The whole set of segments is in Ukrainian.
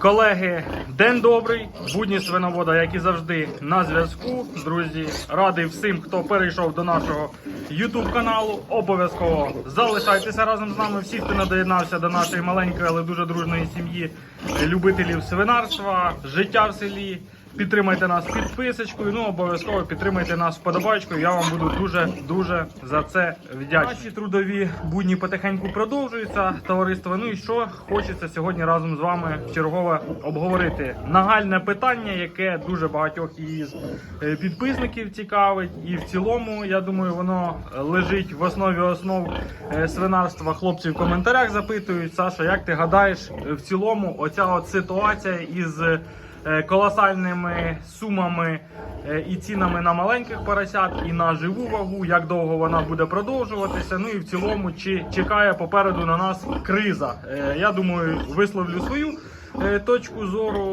Колеги, день добрий, будні свиновода, як і завжди, на зв'язку. Друзі, радий всім, хто перейшов до нашого YouTube каналу. Обов'язково залишайтеся разом з нами. Всі, хто не доєднався до нашої маленької, але дуже дружної сім'ї любителів свинарства, життя в селі. Підтримайте нас підписочкою, ну обов'язково підтримайте нас вподобайкою. Я вам буду дуже дуже за це вдячний. Наші трудові будні потихеньку продовжуються, товариство. Ну і що хочеться сьогодні разом з вами чергове обговорити нагальне питання, яке дуже багатьох із е, підписників цікавить, і в цілому, я думаю, воно лежить в основі основ е, свинарства. Хлопці в коментарях запитують, Саша, як ти гадаєш, в цілому, оця от ситуація із колосальними сумами е, і цінами на маленьких поросят і на живу вагу, як довго вона буде продовжуватися. Ну і в цілому, чи чекає попереду на нас криза. Е, Я думаю, висловлю свою. е, Точку зору,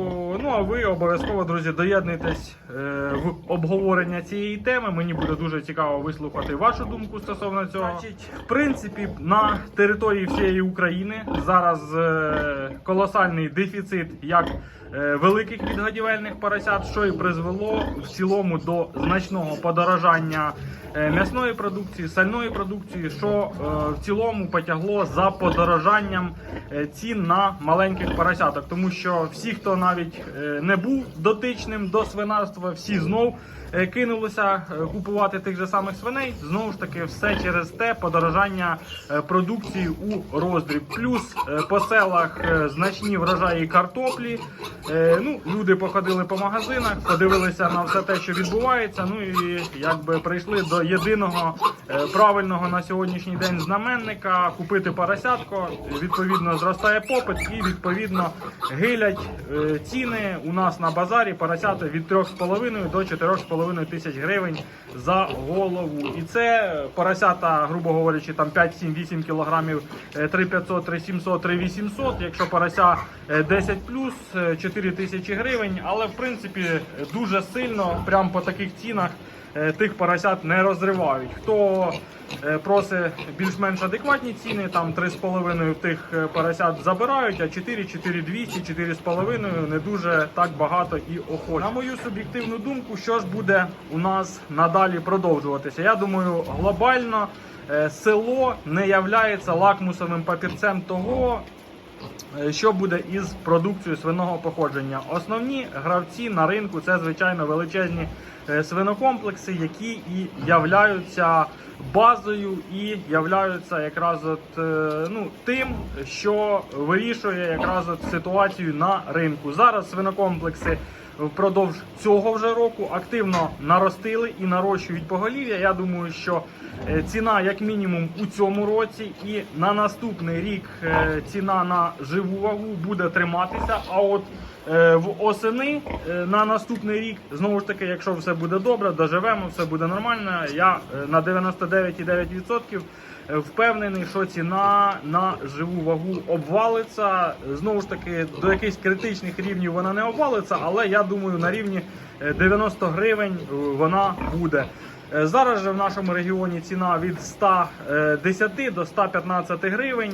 ну а ви обов'язково, друзі, доєднуйтесь е, в обговорення цієї теми. Мені буде дуже цікаво вислухати вашу думку стосовно цього. Значить, в принципі, на території всієї України зараз е, колосальний дефіцит як е, великих відгодівельних поросят, що і призвело в цілому до значного подорожання е, м'ясної продукції, сальної продукції, що е, в цілому потягло за подорожанням е, цін на маленьких поросяток. Тому що всі, хто навіть е, не був дотичним до свинарства, всі знов е, кинулися е, купувати тих же самих свиней. Знову ж таки, все через те подорожання е, продукції у роздріб. Плюс по селах значні врожаї картоплі. Ну, люди походили по магазинах, подивилися на все те, що відбувається. Ну і якби прийшли до єдиного правильного на сьогоднішній день знаменника купити поросятко. Відповідно, зростає попит і відповідно гилять ціни у нас на базарі поросята від 3,5 до 4,5 тисяч гривень за голову. І це поросята, грубо говорячи, там 5, 7, 8 кілограмів е, 3500, 3700, 3800. Якщо порося е, 10 плюс 4 тисячі гривень. Але в принципі дуже сильно, прямо по таких цінах. Е, Тих поросят не розривають. Хто е, просить більш-менш адекватні ціни, там 3,5 тих е, поросят забирають, а 4, 4200, 4,5 не дуже так багато і охоче. На мою суб'єктивну думку, що ж буде у нас надалі продовжуватися? Я думаю, глобально село не являється лакмусовим папірцем того, що буде із продукцією свиного походження. Основні гравці на ринку це звичайно величезні е, свинокомплекси, які і являються базою і являються якраз от, е, ну, тим, що вирішує якраз от ситуацію на ринку. Зараз свинокомплекси впродовж цього вже року активно наростили і нарощують поголів'я. Я думаю, що е, ціна, як мінімум, у цьому році, і на наступний рік е, ціна на живу вагу буде триматися. А от е, в осени на наступний рік, знову ж таки, якщо все буде добре, доживемо, все буде нормально. Я на 99,9% е, впевнений, що ціна на живу вагу обвалиться. Знову ж таки, до якихось критичних рівнів вона не обвалиться, але я думаю, на рівні е, 90 гривень е, вона буде. Е, Зараз же в нашому регіоні ціна від 110 до 115 гривень.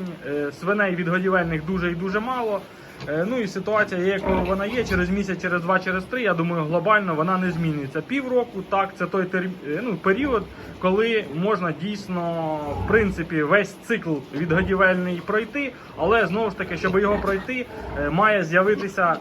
Свиней від годівельних дуже і дуже мало. Е, Ну і ситуація якою вона є. Через місяць, через два, через три. Я думаю, глобально вона не зміниться. Півроку, так, це той тер- е, ну, період, коли можна дійсно, в принципі, весь цикл відгодівельний пройти. Але знову ж таки, щоб його пройти, е, має з'явитися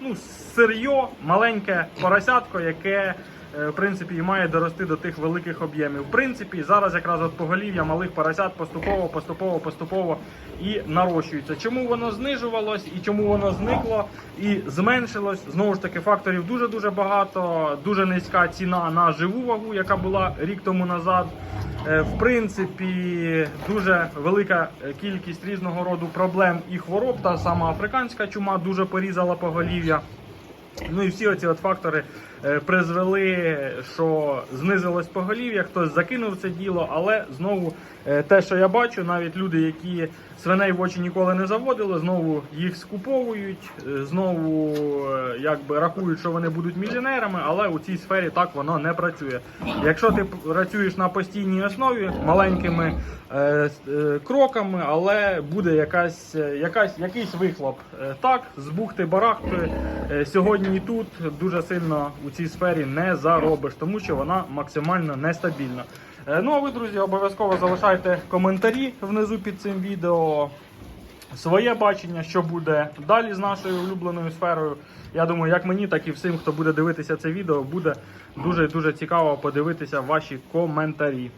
ну, сир'йо, маленьке поросятко, яке. Е, В принципі, і має дорости до тих великих об'ємів. В принципі, зараз якраз от поголів'я малих поросят поступово, поступово, поступово і нарощується. Чому воно знижувалось і чому воно зникло і зменшилось? Знову ж таки, факторів дуже дуже багато. Дуже низька ціна на живу вагу, яка була рік тому назад. Е, В принципі, дуже велика кількість різного роду проблем і хвороб. Та сама африканська чума дуже порізала поголів'я. Ну і всі оці от фактори призвели, що знизилось поголів'я, хтось закинув це діло, але знову е, те, що я бачу, навіть люди, які свиней в очі ніколи не заводили, знову їх скуповують, е, знову е, якби рахують, що вони будуть мільйонерами, але у цій сфері так воно не працює. Якщо ти працюєш на постійній основі маленькими е, е, кроками, але буде якась, е, якась, якийсь вихлоп. Е, так, з бухти барахти е, сьогодні і тут дуже сильно у цій сфері не заробиш, тому що вона максимально нестабільна. Е, Ну а ви, друзі, обов'язково залишайте коментарі внизу під цим відео. Своє бачення, що буде далі з нашою улюбленою сферою. Я думаю, як мені, так і всім, хто буде дивитися це відео, буде дуже дуже цікаво подивитися ваші коментарі.